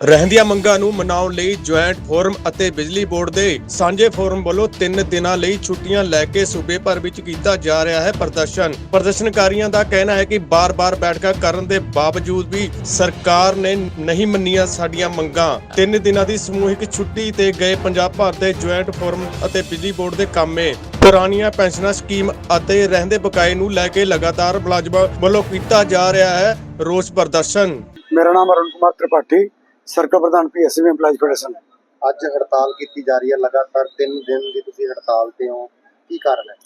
ਰਹਿੰਦੀਆਂ ਮੰਗਾਂ ਨੂੰ ਮਨਾਉਣ ਲਈ ਜੁਆਇੰਟ ਫੋਰਮ ਅਤੇ ਬਿਜਲੀ ਬੋਰਡ ਦੇ ਸਾਂਝੇ ਫੋਰਮ ਵੱਲੋਂ 3 ਦਿਨਾਂ ਲਈ ਛੁੱਟੀਆਂ ਲੈ ਕੇ ਸੂਬੇ ਭਰ ਵਿੱਚ ਕੀਤਾ ਜਾ ਰਿਹਾ ਹੈ ਪ੍ਰਦਰਸ਼ਨ। ਪ੍ਰਦਰਸ਼ਨਕਾਰੀਆਂ ਦਾ ਕਹਿਣਾ ਹੈ ਕਿ ਬਾਰ-ਬਾਰ ਬੈਠਕਾਂ ਕਰਨ ਦੇ ਬਾਵਜੂਦ ਵੀ ਸਰਕਾਰ ਨੇ ਨਹੀਂ ਮੰਨੀਆਂ ਸਾਡੀਆਂ ਮੰਗਾਂ। 3 ਦਿਨਾਂ ਦੀ ਸਮੂਹਿਕ ਛੁੱਟੀ ਤੇ ਗਏ ਪੰਜਾਬ ਭਰ ਦੇ ਜੁਆਇੰਟ ਫੋਰਮ ਅਤੇ ਬਿਜਲੀ ਬੋਰਡ ਦੇ ਕਾਮੇ। ਪੁਰਾਣੀਆਂ ਪੈਨਸ਼ਨਾਂ ਸਕੀਮ ਅਤੇ ਰਹਿੰਦੇ ਬਕਾਏ ਨੂੰ ਲੈ ਕੇ ਲਗਾਤਾਰ ਮੁਲਾਜ਼ਮਾਂ ਵੱਲੋਂ ਕੀਤਾ ਜਾ ਰਿਹਾ ਹੈ ਰੋਸ ਪ੍ਰਦਰਸ਼ਨ। ਮੇਰਾ ਨਾਮ ਅਰੁਣ ਕੁਮਾਰ ਤ੍ਰਿਪਾਠੀ। ਸਰਕਲ ਪ੍ਰਧਾਨ ਪੀਐਸਸੀ EMPLOYEES ਫੈਡਰੇਸ਼ਨ ਅੱਜ ਹੜਤਾਲ ਕੀਤੀ ਜਾ ਰਹੀ ਹੈ ਲਗਾਤਾਰ 3 ਦਿਨ ਦੀ ਤੁਸੀਂ ਹੜਤਾਲ ਤੇ ਹੋ। ਕੀ ਕਾਰਨ ਹੈ?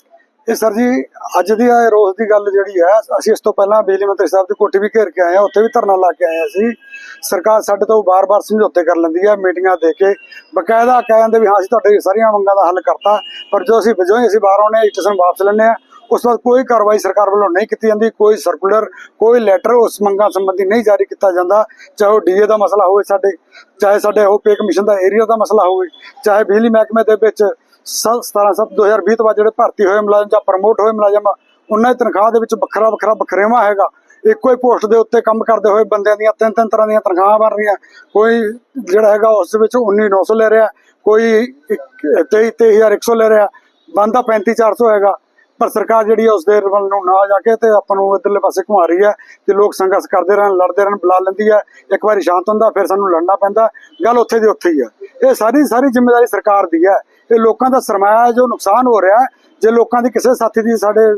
ਇਹ ਸਰ ਜੀ ਅੱਜ ਦੀ ਇਹ ਰੋਜ਼ ਦੀ ਗੱਲ ਜਿਹੜੀ ਹੈ ਅਸੀਂ ਇਸ ਤੋਂ ਪਹਿਲਾਂ ਬਿਜਲੀ ਮੰਤਰੀ ਸਾਹਿਬ ਦੀ ਕੋਠੀ ਵੀ ਘੇਰ ਕੇ ਆਏ ਹਾਂ ਉੱਥੇ ਵੀ ਧਰਨਾ ਲਾ ਕੇ ਆਏ ਅਸੀਂ। ਸਰਕਾਰ ਸਾਡੇ ਤੋਂ ਬਾਰ-ਬਾਰ ਸਮਝੌਤੇ ਕਰ ਲੈਂਦੀ ਹੈ ਮੀਟਿੰਗਾਂ ਦੇ ਕੇ। ਬਕਾਇਦਾ ਕਹਿ ਜਾਂਦੇ ਵੀ ਹਾਂ ਅਸੀਂ ਤੁਹਾਡੀ ਸਾਰੀਆਂ ਮੰਗਾਂ ਦਾ ਹੱਲ ਕਰਤਾ ਪਰ ਜੋ ਅਸੀਂ ਵਜੋਂ ਅਸੀਂ ਬਾਹਰ ਆਉਣੇ ਸਟੇਸ਼ਨ ਵਾਪਸ ਲੈਂਦੇ ਆ ਉਸ ਤੋਂ ਬਾਅਦ ਕੋਈ ਕਾਰਵਾਈ ਸਰਕਾਰ ਵੱਲੋਂ ਨਹੀਂ ਕੀਤੀ ਜਾਂਦੀ ਕੋਈ ਸਰਕੂਲਰ ਕੋਈ ਲੈਟਰ ਉਸ ਮੰਗਾਂ ਸੰਬੰਧੀ ਨਹੀਂ ਜਾਰੀ ਕੀਤਾ ਜਾਂਦਾ। ਚਾਹੇ ਉਹ ਡੀਏ ਦਾ ਮਸਲਾ ਹੋਵੇ ਸਾਡੇ ਚਾਹੇ ਸਾਡੇ ਉਹ ਪੇ ਕਮਿਸ਼ਨ ਦਾ ਏਰੀਆ ਦਾ ਮਸਲਾ ਹੋਵੇ ਚਾਹੇ ਬਿਜਲੀ ਮਹਿਕਮੇ ਦੇ ਵਿੱਚ 17 7 2020 ਤੋਂ ਬਾਅਦ ਜਿਹੜੇ ਭਰਤੀ ਹੋਏ ਮੁਲਾਜ਼ਮ ਜਾਂ ਪ੍ਰਮੋਟ ਹੋਏ ਮੁਲਾਜ਼ਮ ਆ, ਉਹਨਾਂ ਦੀ ਤਨਖਾਹ ਦੇ ਵਿੱਚ ਵੱਖਰਾ ਵੱਖਰਾ ਬਖਰੇਵਾ ਹੈਗਾ। ਇੱਕੋ ਹੀ ਪੋਸਟ ਦੇ ਉੱਤੇ ਕੰਮ ਕਰਦੇ ਹੋਏ ਬੰਦਿਆਂ ਦੀਆਂ ਤਿੰਨ ਤਿੰਨ ਤਰ੍ਹਾਂ ਦੀਆਂ ਤਨਖਾਹਾਂ ਬਣ ਰਹੀਆਂ। ਕੋਈ ਜਿਹੜਾ ਹੈਗਾ ਉਸ ਦੇ ਵਿੱਚ 19900 ਲੈ ਰਿਹਾ ਕੋਈ 23100 ਲੈ ਰਿਹਾ ਬੰਦਾ 35400 ਹੈਗਾ। ਪਰ ਸਰਕਾਰ ਜਿਹੜੀ ਹੈ ਉਸ ਦੇ ਵੱਲ ਨੂੰ ਨਾ ਜਾ ਕੇ ਤੇ ਆਪਾਂ ਨੂੰ ਇਧਰਲੇ ਪਾਸੇ ਘੁਮਾ ਰਹੀ ਹੈ ਕਿ ਲੋਕ ਸੰਘਰਸ਼ ਕਰਦੇ ਰਹਿਣ, ਲੜਦੇ ਰਹਿਣ, ਬੁਲਾ ਲੈਂਦੀ ਹੈ। ਇੱਕ ਵਾਰੀ ਸ਼ਾਂਤ ਹੁੰਦਾ, ਫਿਰ ਸਾਨੂੰ ਲੜਨਾ ਪੈਂਦਾ। ਗੱਲ ਉੱਥੇ ਦੀ ਉੱਥੇ ਹੀ ਹੈ। ਇਹ ਸਾਰੀ ਸਾਰੀ ਜ਼ਿੰਮੇਵਾਰੀ ਸਰਕਾਰ ਦੀ ਹੈ। ਇਹ ਲੋਕਾਂ ਦਾ ਸਰਮਾਇਆ ਜੋ ਨੁਕਸਾਨ ਹੋ ਰਿਹਾ ਜੇ ਲੋਕਾਂ ਦੀ ਕਿਸੇ ਸਾਥੀ ਦੀ, ਸਾਡੇ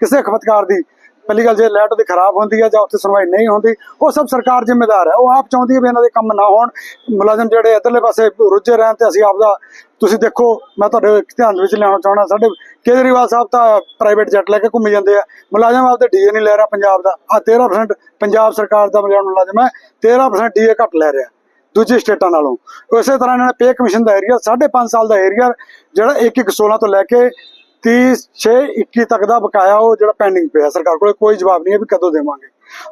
ਕਿਸੇ ਖਪਤਕਾਰ ਦੀ ਪਹਿਲੀ ਗੱਲ ਜੇ ਲਾਈਟ ਉਹਦੀ ਖਰਾਬ ਹੁੰਦੀ ਹੈ ਜਾਂ ਉੱਥੇ ਸੁਣਵਾਈ ਨਹੀਂ ਹੁੰਦੀ, ਉਹ ਸਭ ਸਰਕਾਰ ਜ਼ਿੰਮੇਦਾਰ ਹੈ। ਉਹ ਆਪ ਚਾਹੁੰਦੀ ਹੈ ਵੀ ਇਹਨਾਂ ਦੇ ਕੰਮ ਨਾ ਹੋਣ। ਮੁਲਾਜ਼ਮ ਜਿਹੜੇ ਇਧਰਲੇ ਪਾਸੇ ਰੁੱਝੇ ਰਹਿਣ ਤੇ ਅਸੀਂ ਆਪਦਾ, ਤੁਸੀਂ ਦੇਖੋ, ਮੈਂ ਤੁਹਾਡੇ ਧਿਆਨ ਵਿੱਚ ਲਿਆਉਣਾ ਚਾਹਣਾ ਸਾਡੇ ਕੇਜਰੀਵਾਲ ਸਾਹਿਬ ਤਾਂ ਪ੍ਰਾਈਵੇਟ ਜੈਟ ਲੈ ਕੇ ਘੁੰਮੀ ਜਾਂਦੇ ਆ। ਮੁਲਾਜ਼ਮ ਆਪਦੇ ਡੀਏ ਨਹੀਂ ਲੈ ਰਿਹਾ ਪੰਜਾਬ ਦਾ। ਆ 13% ਪੰਜਾਬ ਸਰਕਾਰ ਦਾ ਮੁਲਾਜ਼ਮ ਮੁਲਾਜ਼ਮ ਹੈ। 13% ਡੀਏ ਘੱਟ ਲੈ ਰਿਹਾ। ਦੂਜੀ ਸਟੇਟਾਂ ਨਾਲੋਂ। ਉਸੇ ਤਰ੍ਹਾਂ ਇਹਨਾਂ ਨੇ ਪੇ ਕਮਿਸ਼ਨ ਦਾ ਏਰੀਆ 5.5 ਸਾਲ ਦਾ ਏਰੀਆ ਜਿਹੜਾ 1 1 16 ਤੋਂ ਲੈ ਕੇ 30 6 21 ਤੱਕ ਦਾ ਬਕਾਇਆ ਉਹ ਜਿਹੜਾ ਪੈਂਡਿੰਗ ਪਿਆ ਸਰਕਾਰ ਕੋਲ, ਕੋਈ ਜਵਾਬ ਨਹੀਂ ਹੈ ਵੀ ਕਦੋਂ ਦੇਵਾਂਗੇ।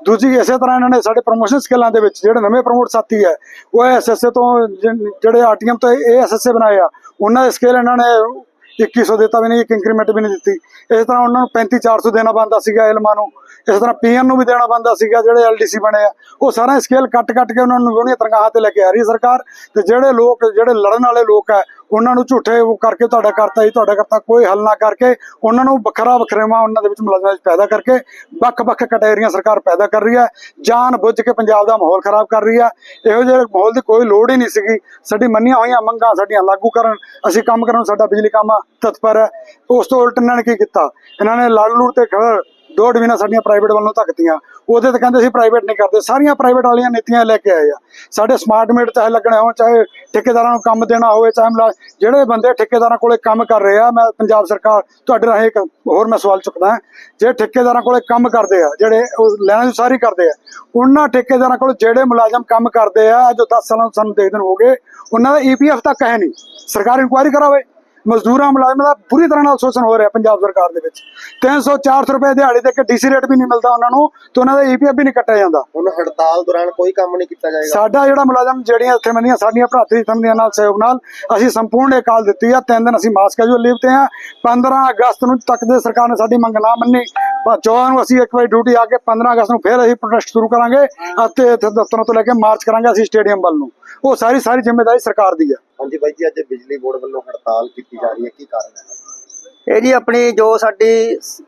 ਦੂਜੀ ਇਸੇ ਤਰ੍ਹਾਂ ਇਹਨਾਂ ਨੇ ਸਾਡੇ ਪ੍ਰੋਮੋਸ਼ਨ ਸਕੇਲਾਂ ਦੇ ਵਿੱਚ ਜਿਹੜੇ ਨਵੇਂ ਪ੍ਰਮੋਟ ਸਾਥੀ ਹੈ, ਉਹ ਐਸਐਸਏ ਤੋਂ ਜਿਨ- ਜਿਹੜੇ ਆਰਟੀਐਮ ਤੋਂ ਇਹ ਐਸਐਸਏ ਬਣਾਏ ਆ, ਉਹਨਾਂ ਦੇ ਸਕੇਲ ਇਹਨਾਂ ਨੇ 2100 ਦਿੱਤਾ ਵੀ ਨਹੀਂ, ਇੱਕ ਇੰਕਰੀਮੈਂਟ ਵੀ ਨਹੀਂ ਦਿੱਤੀ। ਇਸ ਤਰ੍ਹਾਂ ਉਹਨਾਂ ਨੂੰ 35400 ਦੇਣਾ ਬੰਦਾ ਸੀਗਾ ਇਲਮਾਂ ਨੂੰ। ਇਸ ਤਰ੍ਹਾਂ ਪੀਐਨ ਨੂੰ ਵੀ ਦੇਣਾ ਬੰਦਾ ਸੀਗਾ, ਜਿਹੜੇ ਐਲਡੀਸੀ ਬਣੇ ਆ। ਉਹ ਸਾਰਾ ਸਕੇਲ ਕੱਟ ਕੱਟ ਕੇ ਉਹਨਾਂ ਨੂੰ ਉਹਨੀਆਂ ਤਨਖਾਹਾਂ ਤੇ ਲੈ ਕੇ ਆ ਰਹੀ ਹੈ ਸਰਕਾਰ। ਤੇ ਜਿਹੜੇ ਲੋਕ, ਜਿਹੜੇ ਲੜਨ ਵਾਲੇ ਲੋਕ ਆ ਉਹਨਾਂ ਨੂੰ ਝੂਠੇ ਉਹ ਕਰਕੇ ਤੁਹਾਡਾ ਕਰਤਾ ਹੀ ਤੁਹਾਡਾ ਕਰਤਾ, ਕੋਈ ਹੱਲ ਨਾ ਕਰਕੇ ਉਹਨਾਂ ਨੂੰ ਵੱਖਰਾ ਵੱਖਰੇਵਾ ਉਹਨਾਂ ਦੇ ਵਿੱਚ ਮੁਲਾਜ਼ਮਾਂ ਵਿੱਚ ਪੈਦਾ ਕਰਕੇ ਵੱਖ-ਵੱਖ ਕਟੇਰੀਆਂ ਸਰਕਾਰ ਪੈਦਾ ਕਰ ਰਹੀ ਹੈ, ਜਾਣ ਬੁੱਝ ਕੇ ਪੰਜਾਬ ਦਾ ਮਾਹੌਲ ਖਰਾਬ ਕਰ ਰਹੀ ਹੈ। ਇਹੋ ਜਿਹੇ ਮਾਹੌਲ ਦੀ ਕੋਈ ਲੋੜ ਹੀ ਨਹੀਂ ਸੀਗੀ। ਸਾਡੀ ਮੰਨੀਆਂ ਹੋਈਆਂ ਮੰਗਾਂ ਸਾਡੀਆਂ ਲਾਗੂ ਕਰਨ, ਅਸੀਂ ਕੰਮ ਕਰਨ, ਸਾਡਾ ਬਿਜਲੀ ਕੰਮ ਤਤਪਰ ਹੈ। ਉਸ ਤੋਂ ਉਲਟ ਇਹਨਾਂ ਨੇ ਕੀ ਕੀਤਾ? ਇਹਨਾਂ ਨੇ ਲੜ ਲੂੜ ਤੇ ਖੜ ਦੋ ਡਿਵੀਜ਼ਨਾਂ ਸਾਡੀਆਂ ਪ੍ਰਾਈਵੇਟ ਵੱਲੋਂ ਧੱਕਤੀਆਂ। ਉਹਦੇ ਤੇ ਕਹਿੰਦੇ ਸੀ ਪ੍ਰਾਈਵੇਟ ਨਹੀਂ ਕਰਦੇ। ਸਾਰੀਆਂ ਪ੍ਰਾਈਵੇਟ ਵਾਲੀਆਂ ਨੀਤੀਆਂ ਲੈ ਕੇ ਆਏ ਆ। ਸਾਡੇ ਸਮਾਰਟ ਮੀਟ ਚਾਹੇ ਲੱਗਣੇ ਹੋਣ, ਚਾਹੇ ਠੇਕੇਦਾਰਾਂ ਨੂੰ ਕੰਮ ਦੇਣਾ ਹੋਵੇ, ਚਾਹੇ ਮੁਲਾ- ਜਿਹੜੇ ਬੰਦੇ ਠੇਕੇਦਾਰਾਂ ਕੋਲੇ ਕੰਮ ਕਰ ਰਹੇ ਆ, ਮੈਂ ਪੰਜਾਬ ਸਰਕਾਰ ਤੁਹਾਡੇ ਰਾਹੀਂ ਇੱਕ ਹੋਰ ਮੈਂ ਸਵਾਲ ਚੁੱਕਦਾ ਜੇ ਠੇਕੇਦਾਰਾਂ ਕੋਲੇ ਕੰਮ ਕਰਦੇ ਆ, ਜਿਹੜੇ ਉਹ ਲੈਣਾ ਦੀ ਸਾਰੀ ਕਰਦੇ ਆ, ਉਹਨਾਂ ਠੇਕੇਦਾਰਾਂ ਕੋਲ ਜਿਹੜੇ ਮੁਲਾਜ਼ਮ ਕੰਮ ਕਰਦੇ ਆ ਜੋ 10 ਸਾਲਾਂ ਤੋਂ ਸਾਨੂੰ ਦੇਖਦੇ ਹੋ ਗਏ ਉਹਨਾਂ ਦਾ ਈਪੀਐਫ ਤੱਕ ਹੈ ਨਹੀਂ। ਸਰਕਾਰ ਇਨਕੁਆਇਰੀ ਕਰਾਵੇ। ਮਜ਼ਦੂਰਾਂ ਮੁਲਾਜ਼ਮਾਂ ਦਾ ਪੂਰੀ ਤਰ੍ਹਾਂ ਨਾਲ ਸ਼ੋਸ਼ਣ ਹੋ ਰਿਹਾ ਪੰਜਾਬ ਸਰਕਾਰ ਦੇ ਵਿੱਚ। 300 400 ਰੁਪਏ ਦਿਹਾੜੀ ਦੇ ਕੇ ਡੀਸੀ ਰੇਟ ਵੀ ਨਹੀਂ ਮਿਲਦਾ ਉਹਨਾਂ ਨੂੰ ਤੇ ਉਹਨਾਂ ਦਾ ਈਪੀਐਫ ਵੀ ਨਹੀਂ ਕੱਟਿਆ ਜਾਂਦਾ। ਹੁਣ ਹੜਤਾਲ ਦੌਰਾਨ ਕੋਈ ਕੰਮ ਨਹੀਂ ਕੀਤਾ ਜਾਏਗਾ। ਸਾਡਾ ਜਿਹੜਾ ਮੁਲਾਜ਼ਮ ਜਿਹੜੀਆਂ ਇੱਥੇ ਸਾਡੀਆਂ ਭਰਾਤਰੀ ਸੰਧੀਆਂ ਨਾਲ ਸਹਿਯੋਗ ਨਾਲ ਅਸੀਂ ਸੰਪੂਰਨ ਇਹ ਕਾਲ ਦਿੱਤੀ ਆ। ਤਿੰਨ ਦਿਨ ਅਸੀਂ ਮਾਸ ਕੈਜੂਅਲ ਲੀਵ ਤੇ ਆ। 15 ਅਗਸਤ ਨੂੰ ਤੱਕ ਦੇ ਸਰਕਾਰ ਨੇ ਸਾਡੀ ਮੰਗ ਨਾ ਮੰਨੀ। ਪਰ 14 ਨੂੰ ਅਸੀਂ ਇੱਕ ਵਾਰੀ ਡਿਊਟੀ ਆ ਕੇ 15 ਅਗਸਤ ਨੂੰ ਫਿਰ ਅਸੀਂ ਪ੍ਰੋਟੈਸਟ ਸ਼ੁਰੂ ਕਰਾਂਗੇ ਅਤੇ ਇੱਥੇ ਦਫ਼ਤਰਾਂ ਤੋਂ ਲੈ ਕੇ ਮਾਰਚ ਕਰਾਂਗੇ ਅਸੀਂ ਸਟੇਡੀਅਮ ਵੱਲ ਨੂੰ। ਉਹ ਸਾਰੀ ਸਾਰੀ ਜ਼ਿੰਮੇਵਾਰੀ ਸਰਕਾਰ ਦੀ ਹੈ ਹਾਂਜੀ ਬਾਈ ਜੀ, ਅੱਜ ਬਿਜਲੀ ਬੋਰਡ ਵੱਲੋਂ ਹੜਤਾਲ ਕੀਤੀ ਜਾ ਰਹੀ ਹੈ। ਕੀ ਕਾਰਨ ਹੈ? ਇਹ ਜੀ ਆਪਣੀ ਜੋ ਸਾਡੀ ਸ-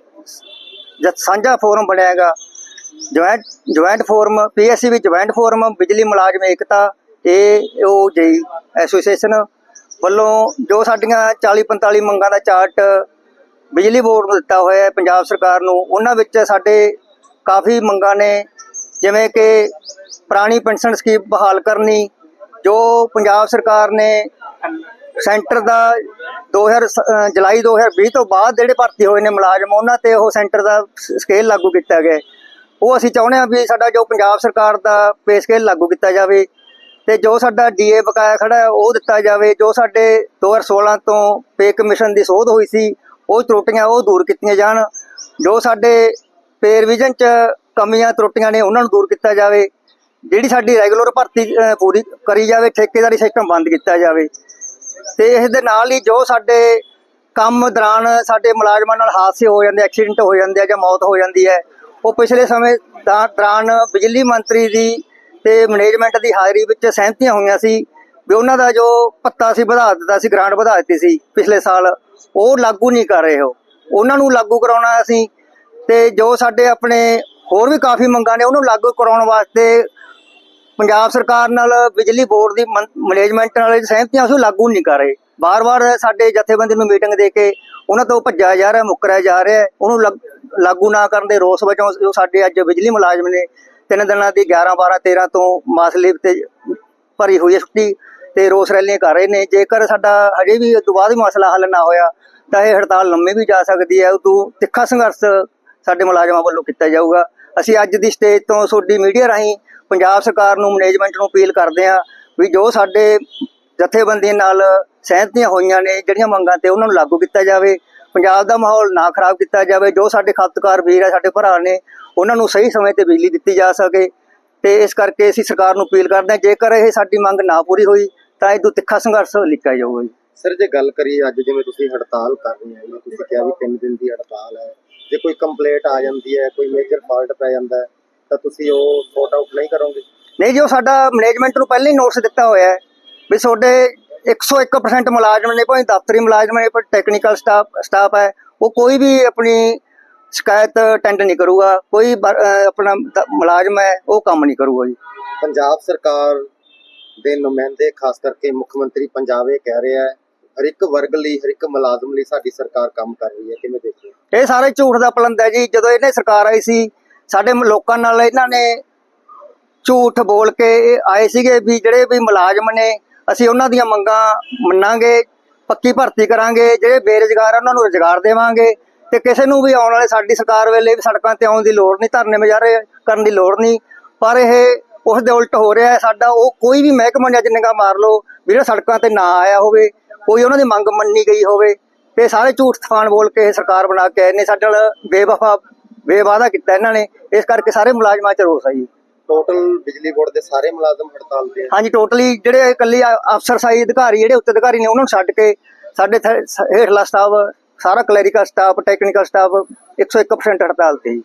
ਸਾਂਝਾ ਫੋਰਮ ਬਣਿਆ ਹੈਗਾ ਜੁਆਇੰਟ ਜੁਆਇੰਟ ਫੋਰਮ, ਪੀਐਸਸੀ ਵਿੱਚ ਜੁਆਇੰਟ ਫੋਰਮ, ਬਿਜਲੀ ਮੁਲਾਜ਼ਮ ਏਕਤਾ ਇਹ ਉਹ ਜੀ ਐਸੋਸੀਏਸ਼ਨ ਵੱਲੋਂ ਜੋ ਸਾਡੀਆਂ 40 45 ਮੰਗਾਂ ਦਾ ਚਾਰਟ ਬਿਜਲੀ ਬੋਰਡ ਨੂੰ ਦਿੱਤਾ ਹੋਇਆ ਹੈ, ਪੰਜਾਬ ਸਰਕਾਰ ਨੂੰ, ਉਹਨਾਂ ਵਿੱਚ ਸਾਡੇ ਕਾਫੀ ਮੰਗਾਂ ਨੇ, ਜਿਵੇਂ ਕਿ ਪੁਰਾਣੀ ਪੈਨਸ਼ਨ ਸਕੀਮ ਬਹਾਲ ਕਰਨੀ ਜੋ ਪੰਜਾਬ ਸਰਕਾਰ ਨੇ ਸੈਂਟਰ ਦਾ 2000 ਸ- ਅਹ, ਜੁਲਾਈ 2020 ਤੋਂ ਬਾਅਦ ਜਿਹੜੇ ਭਰਤੀ ਹੋਏ ਨੇ ਮੁਲਾਜ਼ਮ, ਉਹਨਾਂ ਤੇ ਉਹ ਸੈਂਟਰ ਦਾ ਸਕੇਲ ਲਾਗੂ ਕੀਤਾ ਗਿਆ ਉਹ ਅਸੀਂ ਚਾਹੁੰਦੇ ਹਾਂ ਵੀ ਸਾਡਾ ਜੋ ਪੰਜਾਬ ਸਰਕਾਰ ਦਾ ਪੇ ਸਕੇਲ ਲਾਗੂ ਕੀਤਾ ਜਾਵੇ ਤੇ ਜੋ ਸਾਡਾ ਡੀਏ ਬਕਾਇਆ ਖੜਾ ਹੈ, ਉਹ ਦਿੱਤਾ ਜਾਵੇ। ਜੋ ਸਾਡੇ 2016 ਤੋਂ ਪੇ ਕਮਿਸ਼ਨ ਦੀ ਸੋਧ ਹੋਈ ਸੀ, ਉਹ ਤਰੁੱਟੀਆਂ ਉਹ ਦੂਰ ਕੀਤੀਆਂ ਜਾਣ। ਜੋ ਸਾਡੇ ਪੇ ਰਿਵੀਜ਼ਨ ਚ ਕਮੀਆਂ ਤਰੁੱਟੀਆਂ ਨੇ, ਉਹਨਾਂ ਨੂੰ ਦੂਰ ਕੀਤਾ ਜਾਵੇ। ਜਿਹੜੀ ਸਾਡੀ ਰੈਗੂਲਰ ਭਰਤੀ ਅਹ, ਪੂਰੀ ਕਰੀ ਜਾਵੇ ਠੇਕੇਦਾਰੀ ਸਿਸਟਮ ਬੰਦ ਕੀਤਾ ਜਾਵੇ। ਤੇ ਇਸ ਦੇ ਨਾਲ ਹੀ ਜੋ ਸਾਡੇ ਕੰਮ ਦੌਰਾਨ ਸਾਡੇ ਮੁਲਾਜ਼ਮਾਂ ਨਾਲ ਹਾਦਸੇ ਹੋ ਜਾਂਦੇ ਐਕਸੀਡੈਂਟ ਹੋ ਜਾਂਦੇ ਆ ਜਾਂ ਮੌਤ ਹੋ ਜਾਂਦੀ ਹੈ ਉਹ ਪਿਛਲੇ ਸਮੇਂ ਦਾ- ਦੌਰਾਨ ਬਿਜਲੀ ਮੰਤਰੀ ਦੀ ਤੇ ਮੈਨੇਜਮੈਂਟ ਦੀ ਹਾਜ਼ਰੀ ਵਿੱਚ ਸਹਿਮਤੀਆਂ ਹੋਈਆਂ ਸੀ ਵੀ ਉਹਨਾਂ ਦਾ ਜੋ ਪੱਤਾ ਸੀ ਵਧਾ ਦਿੱਤਾ ਸੀ ਗ੍ਰਾਂਟ ਵਧਾ ਦਿੱਤੀ ਸੀ ਪਿਛਲੇ ਸਾਲ ਉਹ ਲਾਗੂ ਨਹੀਂ ਕਰ ਰਹੇ ਉਹ। ਉਹਨਾਂ ਨੂੰ ਲਾਗੂ ਕਰਾਉਣਾ ਅਸੀਂ ਤੇ ਜੋ ਸਾਡੇ ਆਪਣੇ ਹੋਰ ਵੀ ਕਾਫੀ ਮੰਗਾਂ ਨੇ ਉਹਨੂੰ ਲਾਗੂ ਕਰਾਉਣ ਵਾਸਤੇ ਪੰਜਾਬ ਸਰਕਾਰ ਨਾਲ ਬਿਜਲੀ ਬੋਰਡ ਦੀ ਮੈਨੇਜਮੈਂਟ ਨਾਲ ਸਹਿਮਤੀਆਂ ਉਸ ਲਾਗੂ ਨਹੀਂ ਕਰ ਰਹੇ। ਬਾਰ-ਬਾਰ ਸਾਡੇ ਜਥੇਬੰਦੀ ਨੂੰ ਮੀਟਿੰਗ ਦੇ ਕੇ ਉਹਨਾਂ ਤੋਂ ਭੱਜਿਆ ਜਾ ਰਿਹਾ ਮੁੱਕਰਿਆ ਜਾ ਰਿਹਾ, ਉਹਨੂੰ ਲੱਗ- ਲਾਗੂ ਨਾ ਕਰਨ ਦੇ ਰੋਸ ਵਜੋਂ ਜੋ ਸਾਡੇ ਅੱਜ ਬਿਜਲੀ ਮੁਲਾਜ਼ਮ ਨੇ ਤਿੰਨ ਦਿਨਾਂ ਦੀ 11 12 13 ਤੋਂ ਮਾਸ ਤੇ ਭਰੀ ਹੋਈ ਹੈ ਛੁੱਟੀ ਤੇ ਰੋਸ ਰੈਲੀਆਂ ਕਰ ਰਹੇ ਨੇ। ਜੇਕਰ ਸਾਡਾ ਹਜੇ ਵੀ ਉਸ ਤੋਂ ਬਾਅਦ ਵੀ ਮਸਲਾ ਹੱਲ ਨਾ ਹੋਇਆ, ਤਾਂ ਇਹ ਹੜਤਾਲ ਲੰਮੀ ਵੀ ਜਾ ਸਕਦੀ ਹੈ। ਉਦੋਂ ਤਿੱਖਾ ਸੰਘਰਸ਼ ਸਾਡੇ ਮੁਲਾਜ਼ਮਾਂ ਵੱਲੋਂ ਕੀਤਾ ਜਾਊਗਾ। ਅਸੀਂ ਅੱਜ ਦੀ ਸਟੇਜ ਤੋਂ ਸੋਡੀ ਮੀਡੀਆ ਰਾਹੀਂ ਪੰਜਾਬ ਸਰਕਾਰ ਨੂੰ ਮੈਨੇਜਮੈਂਟ ਨੂੰ ਅਪੀਲ ਕਰਦੇ ਹਾਂ ਵੀ ਜੋ ਸਾਡੇ ਜਥੇਬੰਦੀ ਨਾਲ ਸਹਿਮਤੀਆਂ ਹੋਈਆਂ ਨੇ, ਜਿਹੜੀਆਂ ਮੰਗਾਂ ਤੇ ਉਹਨਾਂ ਨੂੰ ਲਾਗੂ ਕੀਤਾ ਜਾਵੇ, ਪੰਜਾਬ ਦਾ ਮਾਹੌਲ ਨਾ ਖਰਾਬ ਕੀਤਾ ਜਾਵੇ, ਜੋ ਸਾਡੇ ਖਪਤਕਾਰ ਵੀਰ ਆ, ਸਾਡੇ ਭਰਾ ਨੇ, ਉਹਨਾਂ ਨੂੰ ਸਹੀ ਸਮੇਂ ਤੇ ਬਿਜਲੀ ਦਿੱਤੀ ਜਾ ਸਕੇ ਤੇ ਇਸ ਕਰਕੇ ਅਸੀਂ ਸਰਕਾਰ ਨੂੰ ਅਪੀਲ ਕਰਦੇ ਹਾਂ, ਜੇਕਰ ਇਹ ਸਾਡੀ ਮੰਗ ਨਾ ਪੂਰੀ ਹੋਈ, ਤਾਂ ਇਹ ਤੋਂ ਤਿੱਖਾ ਸੰਘਰਸ਼ ਲਿਖਿਆ ਜਾਊਗਾ ਜੀ। ਸਰ, ਜੇ ਗੱਲ ਕਰੀਏ ਅੱਜ ਜਿਵੇਂ ਤੁਸੀਂ ਹੜਤਾਲ ਕਰ ਰਹੇ ਹੋ ਜਾਂ ਤੁਸੀਂ ਕਿਹਾ ਵੀ 3 ਦਿਨ ਦੀ ਹੜਤਾਲ ਹੈ, ਜੇ ਕੋਈ ਕੰਪਲੇਂਟ ਆ ਜਾਂਦੀ ਹੈ, ਕੋਈ ਮੇਜਰ ਫਾਲਟ ਪੈ ਜਾਂਦਾ ਹੈ ਤਾਂ ਤੁਸੀਂ ਉਹ ਸੌਟ ਆਊਟ ਨਹੀਂ ਕਰੋਗੇ? ਨਹੀਂ ਜੋ ਸਾਡਾ ਮੈਨੇਜਮੈਂਟ ਨੂੰ ਪਹਿਲਾਂ ਹੀ ਨੋਟਿਸ ਦਿੱਤਾ ਹੋਇਆ ਹੈ ਵੀ ਤੁਹਾਡੇ 101% ਮੁਲਾਜ਼ਮ ਨੇ ਭਾਵੇਂ ਦਫ਼ਤਰੀ ਮੁਲਾਜ਼ਮ ਨੇ ਪਰ ਟੈਕਨੀਕਲ ਸਟਾਫ ਸਟਾਫ ਹੈ ਉਹ ਕੋਈ ਵੀ ਆਪਣੀ ਸ਼ਿਕਾਇਤ ਅਟੈਂਡ ਨਹੀਂ ਕਰੂਗਾ ਕੋਈ ਆਪਣਾ ਮੁਲਾਜ਼ਮ ਹੈ ਉਹ ਕੰਮ ਨਹੀਂ ਕਰੂਗਾ ਜੀ। ਪੰਜਾਬ ਸਰਕਾਰ ਦੇ ਨੁਮਾਇੰਦੇ ਖਾਸ ਕਰਕੇ ਮੁੱਖ ਮੰਤਰੀ ਪੰਜਾਬ ਇਹ ਕਹਿ ਰਿਹਾ ਹੈ ਹਰ ਇੱਕ ਵਰਗ ਲਈ ਹਰ ਇੱਕ ਮੁਲਾਜ਼ਮ ਲਈ ਸਾਡੀ ਸਰਕਾਰ ਕੰਮ ਕਰ ਰਹੀ ਹੈ ਕਿਵੇਂ ਦੇਖਦੇ ਇਹ ਸਾਰੇ ਝੂਠ ਦਾ ਪਲੰਦ ਹੈ ਜੀ ਜਦੋਂ ਇਹਨੇ ਸਰਕਾਰ ਆਈ ਸੀ ਸਾਡੇ ਲੋਕਾਂ ਨਾਲ ਇਹਨਾਂ ਨੇ ਝੂਠ ਬੋਲ ਕੇ ਆਏ ਸੀਗੇ ਵੀ ਜਿਹੜੇ ਵੀ ਮੁਲਾਜ਼ਮ ਨੇ, ਅਸੀਂ ਉਹਨਾਂ ਦੀਆਂ ਮੰਗਾਂ ਮੰਨਾਂਗੇ, ਪੱਕੀ ਭਰਤੀ ਕਰਾਂਗੇ, ਜਿਹੜੇ ਬੇਰੁਜ਼ਗਾਰ ਆ ਉਹਨਾਂ ਨੂੰ ਰੁਜ਼ਗਾਰ ਦੇਵਾਂਗੇ ਤੇ ਕਿਸੇ ਨੂੰ ਵੀ ਆਉਣ ਵਾਲੇ ਸਾਡੀ ਸਰਕਾਰ ਵੇਲੇ ਵੀ ਸੜਕਾਂ ਤੇ ਆਉਣ ਦੀ ਲੋੜ ਨਹੀਂ, ਧਰਨੇ ਮੁਜ਼ਾਹਰੇ ਕਰਨ ਦੀ ਲੋੜ ਨਹੀਂ। ਪਰ ਇਹ ਉਸ ਦੇ ਉਲਟ ਹੋ ਰਿਹਾ ਹੈ, ਸਾਡਾ ਉਹ ਕੋਈ ਵੀ ਮਹਿਕਮਾ ਨੇ ਅੱਜ ਨਿਗਾਹ ਮਾਰ ਲਓ ਜਿਹੜਾ ਸੜਕਾਂ ਤੇ ਨਾ ਆਇਆ ਹੋਵੇ, ਕੋਈ ਉਹਨਾਂ ਦੀ ਮੰਗ ਮੰਨੀ ਗਈ ਹੋਵੇ ਤੇ ਸਾਰੇ ਝੂਠ ਸਥਾਨ ਬੋਲ ਕੇ ਇਹ ਸਰਕਾਰ ਬਣਾ ਕੇ ਆਏ ਨੇ, ਸਾਡੇ ਨਾਲ ਬੇਵਫਾ ਬੇਵਾਦਾ ਕੀਤਾ ਇਹਨਾਂ ਨੇ ਇਸ ਕਰਕੇ ਸਾਰੇ ਮੁਲਾਜ਼ਮਾਂ 'ਚ ਰੋਸ ਆ ਜੀ। ਟੋਟਲ ਬਿਜਲੀ ਬੋਰਡ ਦੇ ਸਾਰੇ ਮੁਲਾਜ਼ਮ ਹੜਤਾਲ ਤੇ ਹੈ ਹਾਂਜੀ ਟੋਟਲੀ ਜਿਹੜੇ ਇਕੱਲੀ ਅਫਸਰਸ਼ਾਹੀ ਅਧਿਕਾਰੀ ਜਿਹੜੇ ਉੱਚ ਅਧਿਕਾਰੀ ਨੇ ਉਹਨਾਂ ਨੂੰ ਛੱਡ ਕੇ ਸਾਡੇ ਥ- ਹੇਠਲਾ ਸਟਾਫ ਸਾਰਾ ਕਲੈਰੀਕਲ ਸਟਾਫ ਟੈਕਨੀਕਲ ਸਟਾਫ 101% ਹੜਤਾਲ ਤੇ ਜੀ।